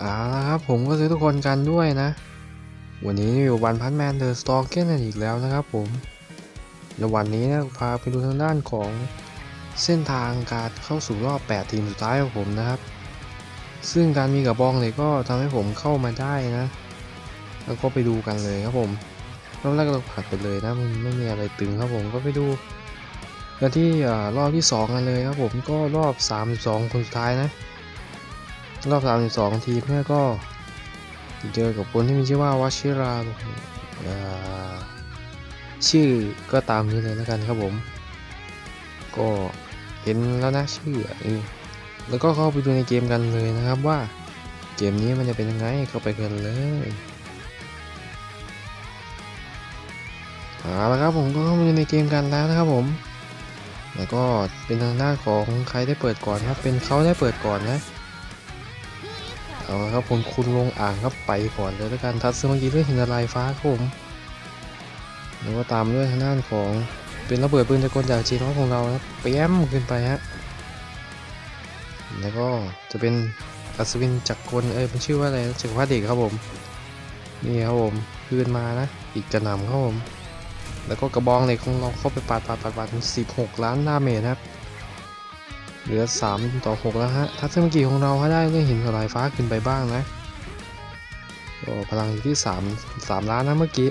เอาละครับผมก็ซื้อทุกคนกันด้วยนะ วันนี้อยู่วันพันแมนเดอร์สตอร์เกนอีกแล้วนะครับผมในวันนี้นะพาไปดูทางด้านของเส้นทางการเข้าสู่รอบ 8 ทีมสุดท้ายของผมนะครับ ซึ่งการมีกระบองเนี่ยก็ทำให้ผมเข้ามาได้นะ แล้วก็ไปดูกันเลยครับผมรอบแรกเราผ่านไปเลยนะมันไม่มีอะไรตึงครับผมก็ไปดูกันที่อรอบที่ 2 กันเลยครับผมก็รอบ 32 คนสุดท้ายนะ รอบ 32 ทีมเนี่ยก็เจอกับคนที่มีชื่อว่าวชิราชื่อก็ตามนี้เลยแล้วกันครับผม ก็เห็นแล้วนะชื่ออ่แล้วก็เข้าไปดูในเกมกันเลยนะครับว่าเกมนี้มันจะเป็นยังไงเข้าไปกันเลยเอาละครับผมก็เข้ามาดูในเกมกันแล้วนะครับผม แล้วก็เป็นทางด้าของใครได้เปิดก่อนครับ เป็นเขาได้เปิดก่อนนะ เอาละครับผมคุณลงอ่างครับไปก่อนเลยแล้วกันทัศน์เมื่อกี้ด้วยหินละลายฟ้าครับผมแล้วก็ตามด้วยทางด้านของเป็นระเบิดปืนตะกลจากจีนของเราครับเปี้ยมขึ้นไปฮะแล้วก็จะเป็นอัศวินจักรกลเอ้ยเป็นชื่อว่าอะไรจักรพรรดิครับผมนี่ครับผมขึ้นมานะอีกกระหน่ำครับผมแล้วก็กระบองเหล็กของเราเข้าไปปาดปาดปาดปาดถึง16ล้านดาเมจครับ เหลือ 3 ต่อ 6 แล้วฮะ ทัศนกิจของเราถ้าได้เรื่องหินสลายฟ้าขึ้นไปบ้างนะก็พลังอยู่ที่ 3 3 ล้านนะเมื่อกี้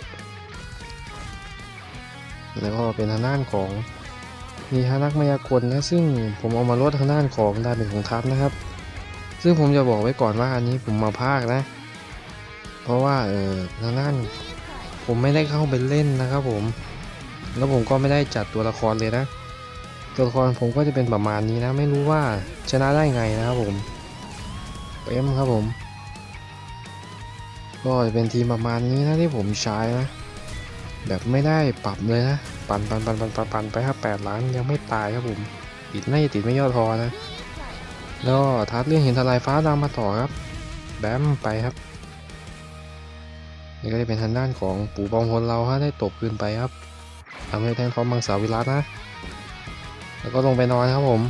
แล้วก็เป็นทางด้านของมีฮานักมายากลนะ ซึ่งผมเอามาลดทางด้านของดาเมจของทัพนะครับ ซึ่งผมจะบอกไว้ก่อนว่าอันนี้ผมมาภาคนะ เพราะว่าเออทางด้านผมไม่ได้เข้าไปเล่นนะครับผม แล้วผมก็ไม่ได้จัดตัวละครเลยนะ ตัวละครผมก็จะเป็นประมาณนี้นะ ไม่รู้ว่าชนะได้ไงนะครับผมเอ็มครับผม ก็จะเป็นทีมประมาณนี้นะที่ผมใช้นะ แบบไม่ได้ปรับเลยนะ ปั่นปั่นปั่นปั่นปั่นปั่นไปครับแปดล้านยังไม่ตายครับผม ติดไม่ติดไม่ย่อทอนะ แล้วทัดเรื่องเห็นทลายฟ้าดำมาต่อครับ แบมไปครับ นี่ก็จะเป็นทางด้านของปู่บองพลเราฮะได้ตบคืนไปครับทำให้แทนฟอมมังสาวิรัตนะ แล้วก็ลงไปนอนครับผม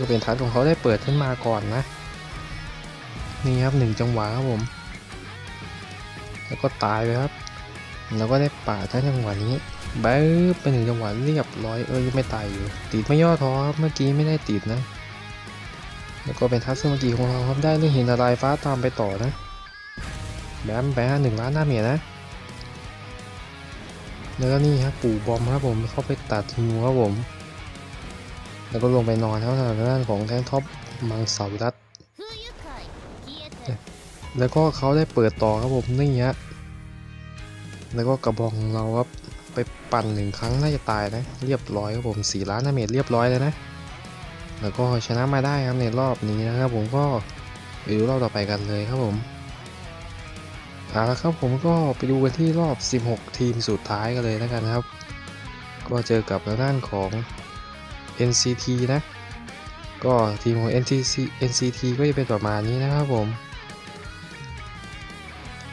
ก็เป็นทัดของเขาได้เปิดขึ้นมาก่อนนะ นี่ครับหนึ่งจังหวะครับผม แล้วก็ตายไปครับ แล้วก็ได้ป่าทั้งจังหวะนี้บึ๊บไปหนึ่งจังหวะเรียบร้อยเอ้ยยังไม่ตายอยู่ ติดไม่ย่อท้อครับเมื่อกี้ไม่ได้ติดนะ แล้วก็เป็นทัศน์เมื่อกี้ของเราครับได้เรื่องหินละลายฟ้าตามไปต่อนะ แบมไปฮะหนึ่งล้านหน้าเมียนะ แล้วก็นี่ครับปู่บอมครับผมเข้าไปตัดธนูครับผม แล้วก็ลงไปนอนครับทางด้านของแทงท็อปมังสวิรัตแล้วก็เขาได้เปิดต่อครับผมนี่ฮะแล้วก็กระบองของเราครับไปปั่นหนึ่งครั้งน่าจะตายนะ เรียบร้อยครับผมสี่ล้านดาเมจเรียบร้อยเลยนะ แล้วก็ชนะมาได้ครับในรอบนี้นะครับผมก็ไปดูรอบต่อไปกันเลยครับผม เอาละครับผมก็ไปดูกันที่รอบ 16 ทีมสุดท้ายกันเลยแล้วกันครับ ก็เจอกับทางด้านของ NCT นะ ก็ทีมของ NCT NCT ก็จะเป็นประมาณนี้นะครับผม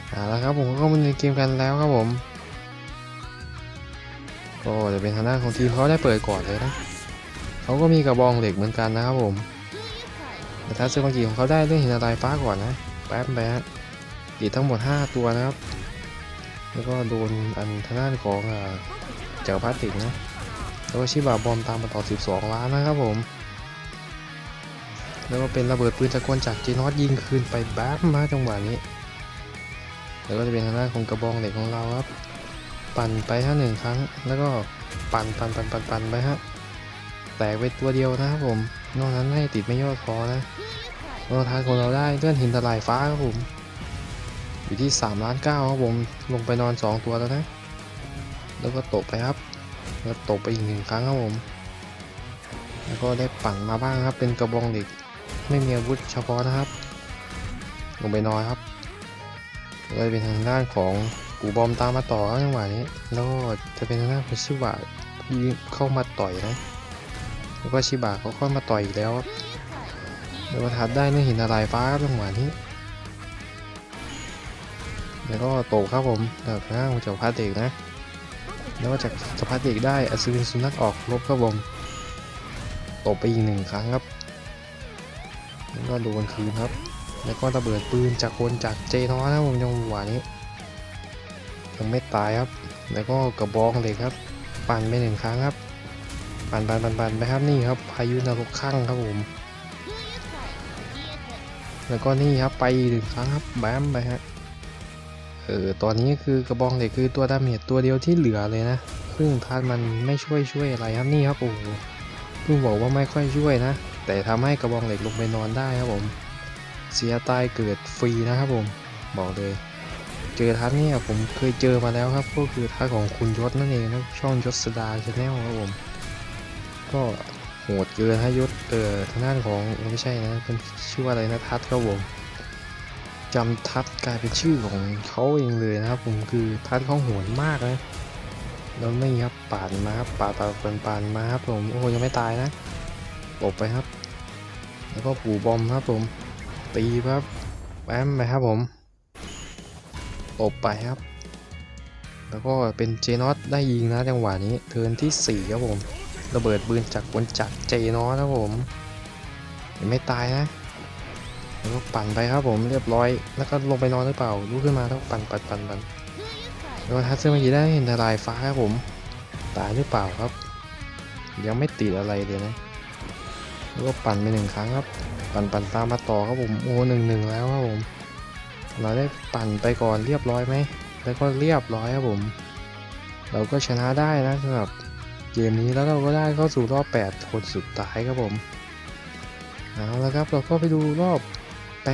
เอาละครับผมก็เข้ามาในเกมกันแล้วครับผม ก็จะเป็นทางด้านของทีมเขาได้เปิดก่อนเลยนะเขาก็มีกระบองเหล็กเหมือนกันนะครับผมแต่ถ้าเซอร์มังกีของเขาได้เรื่องหินอะไรฟ้าก่อนนะแป๊บแป๊บ ติดทั้งหมด 5 ตัวนะครับ แล้วก็โดนอันทางด้านของอ่าเจ้าพลาสติกนะ แล้วก็ชิบะบอมตามมาต่อ 12 ล้านนะครับผม แล้วก็เป็นระเบิดปืนตะกลจากจีนอตยิงคืนไปแบ๊บมาจังหวะนี้ แล้วก็จะเป็นทางด้านของกระบองเหล็กของเราครับ ปั่นไปฮะหนึ่งครั้ง แล้วก็ปั่นปั่นปั่นปั่นปั่นไปฮะ แตกไปตัวเดียวนะครับผม นอกนั้นให้ติดไม่ย่อคอนะโลทานของเราได้เลื่อนหินทลายฟ้าครับผม อยู่ที่3ล้านเก้าครับผมลงไปนอน 2 ตัวแล้วนะ แล้วก็ตกไปครับ แล้วตกไปอีกหนึ่งครั้งครับผม แล้วก็ได้ปั่นมาบ้างครับ เป็นกระบองเหล็ก ไม่มีอาวุธเฉพาะนะครับ ลงไปนอนครับ เลยเป็นทางด้านของกูบอมตามมาต่อครับจังหวะนี้ แล้วก็จะเป็นทางด้านของชิบะที่เข้ามาต่อยนะ แล้วก็ชิบะเขาเข้ามาต่อยอีกแล้วครับแล้วก็ทัดได้เนื้อหินอะไรฟ้าครับจังหวะนี้ แล้วก็โตครับผมจากข้างจากพาเด็กนะ แล้วก็จากสภาเด็กได้อัศวินสุนัขออกลบครับผมตบไปอีกหนึ่งครั้งครับแล้วก็โดนคืนครับ แล้วก็ระเบิดปืนจากคนจากเจนอนะครับผมจังหวะนี้ยังไม่ตายครับ แล้วก็กระบองเล็กครับ ปั่นไปหนึ่งครั้งครับ ปั่นปั่นปั่นปั่นไปครับนี่ครับ พายุนรกข้างครับผม แล้วก็นี่ครับไปอีกหนึ่งครั้งครับแบมไปฮะ เออตอนนี้คือกระบองเหล็กคือตัวดาเมจตัวเดียวที่เหลือเลยนะซึ่งทัดมันไม่ช่วยช่วยอะไรครับนี่ครับโอ้โหเพิ่งบอกว่าไม่ค่อยช่วยนะ แต่ทำให้กระบองเหล็กลงไปนอนได้ครับผม เสียตายเกิดฟรีนะครับผมบอกเลย เจอทัดเนี่ยผมเคยเจอมาแล้วครับ ก็คือทัดของคุณยศนั่นเองนะช่องยศสดาชาแนลครับผม ก็โหดเกินฮะยศเออทางด้านของไม่ใช่นะเป็นชื่อว่าอะไรนะทัดครับผม จำทัดกลายเป็นชื่อของเขาเองเลยนะครับ ผมคือทัดเขาโหดมากนะแล้วนี่ครับปาดมาครับปาดปาดปาดปาดมาครับผมโอ้ยังไม่ตายนะตบไปครับ แล้วก็ปูบอมครับผม ตีครับแอมไปครับผมอบไปครับ แล้วก็เป็นเจนอตได้ยิงนะจังหวะนี้เทินที่ 4 ครับผม ระเบิดปืนจากบนจากเจนอตครับผมยังไม่ตายนะ แล้วก็ปั่นไปครับผมเรียบร้อย แล้วก็ลงไปนอนหรือเปล่าลุกขึ้นมาแล้วปั่นปั่นปั่นปั่นแล้วทัศน์เมื่อกี้ได้เห็นทลายฟ้าครับผม ตายหรือเปล่าครับ ยังไม่ติดอะไรเลยนะ แล้วก็ปั่นไปหนึ่งครั้งครับ ปั่นปั่นตามมาต่อครับผมโอ้หนึ่งหนึ่งแล้วครับผม เราได้ปั่นไปก่อนเรียบร้อยไหม แล้วก็เรียบร้อยครับผม เราก็ชนะได้นะสำหรับเกมนี้แล้วเราก็ได้เข้าสู่รอบ 8 คนสุดท้ายครับผม เอาละครับเราก็ไปดูรอบ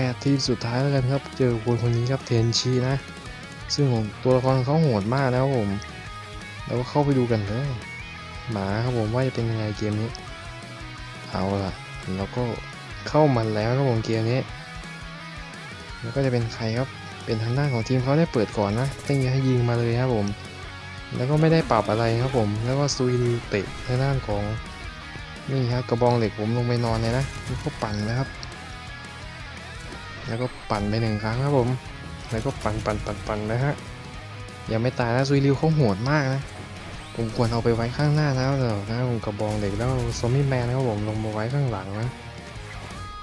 8 ทีมสุดท้ายแล้วกันครับ เจอคนคนนี้ครับเทนชีนะ ซึ่งตัวละครเขาโหดมากนะครับผมเราก็เข้าไปดูกันเลยหมาครับผมว่าจะเป็นยังไงเกมนี้ เอาล่ะแล้วก็เข้ามันแล้วครับผมเกมนี้ แล้วก็จะเป็นใครครับ เป็นทางด้านของทีมเขาได้เปิดก่อนนะตั้งให้ยิงมาเลยครับผม แล้วก็ไม่ได้ปรับอะไรครับผม แล้วก็ซุยเตะทางด้านของนี่ครับกระบองเหล็กผมลงไปนอนเลยนะแล้วก็ปั่นนะครับ แล้วก็ปั่นไปหนึ่งครั้งครับผม แล้วก็ปั่นปั่นปั่นปั่นนะฮะยังไม่ตายนะซุยริวเขาโหดมากนะผมควรเอาไปไว้ข้างหน้านะแต่ถ้าผมกระบองเหล็กแล้วซอมบี้แมนนะครับผมลงมาไว้ข้างหลังนะ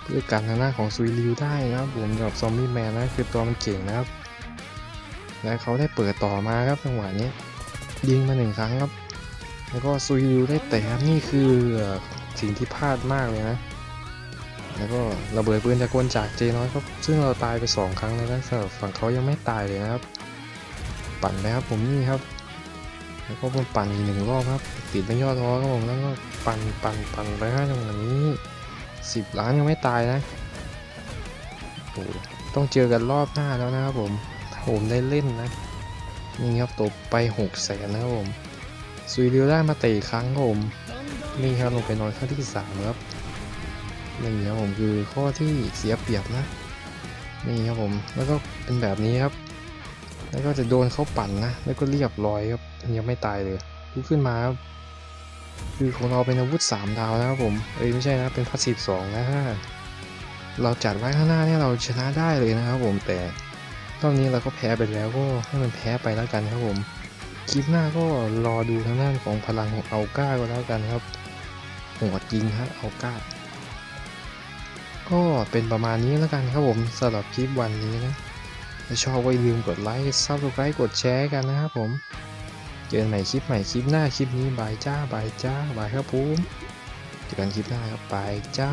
เพื่อการทางหน้าของซุยริวได้นะครับผมสำหรับซอมบี้แมนนะคือตัวมันเก่งนะครับและเขาได้เปิดต่อมาครับจังหวะนี้ยิงมาหนึ่งครั้งครับ แล้วก็ซุยริวได้เตะนี่คือสิ่งที่พลาดมากเลยนะ แล้วก็ระเบิดปืนจากกลจากเจน้อยครับซึ่งเราตายไปสองครั้งแล้วนะสำหรับฝั่งเขายังไม่ตายเลยนะครับ ปั่นไปครับผมนี่ครับ แล้วก็มันปั่นอีกหนึ่งรอบครับ ติดไม่ย่อท้อครับผมแล้วก็ปั่นปั่นปั่นไปครับจังหวะนี้สิบล้านยังไม่ตายนะโอ้ต้องเจอกันรอบหน้าแล้วนะครับผมถ้าผมได้เล่นนะ นี่ครับตบไปหกแสนนะครับผมซุยเรียวได้มาเตะครั้งครับผมนี่ครับลงไปนอนข้อที่สามครับ นี่ครับผมคือข้อที่เสียเปรียบนะ นี่ครับผมแล้วก็เป็นแบบนี้ครับ แล้วก็จะโดนเขาปั่นนะ แล้วก็เรียบร้อยครับยังไม่ตายเลยลุกขึ้นมาครับคือของเราเป็นอาวุธ 3 ดาวนะครับผม เอ้ยไม่ใช่นะ เป็นพาสซีฟ2นะถ้าเราจัดไว้ข้างหน้าเนี่ยเราชนะได้เลยนะครับผม แต่รอบนี้เราก็แพ้ไปแล้วก็ให้มันแพ้ไปแล้วกันครับผม คลิปหน้าก็รอดูทางด้านของพลังของอัลก้าก็แล้วกันครับโหดจริงฮะอัลก้า ก็เป็นประมาณนี้แล้วกันครับผมสำหรับคลิปวันนี้นะถ้าชอบก็อย่าลืมกดไลค์ซับสไครต์กดแชร์กันนะครับผม เจอกันใหม่คลิปใหม่คลิปหน้าคลิปนี้บายจ้าบายจ้าบายครับผมเจอกันคลิปหน้าครับบายจ้า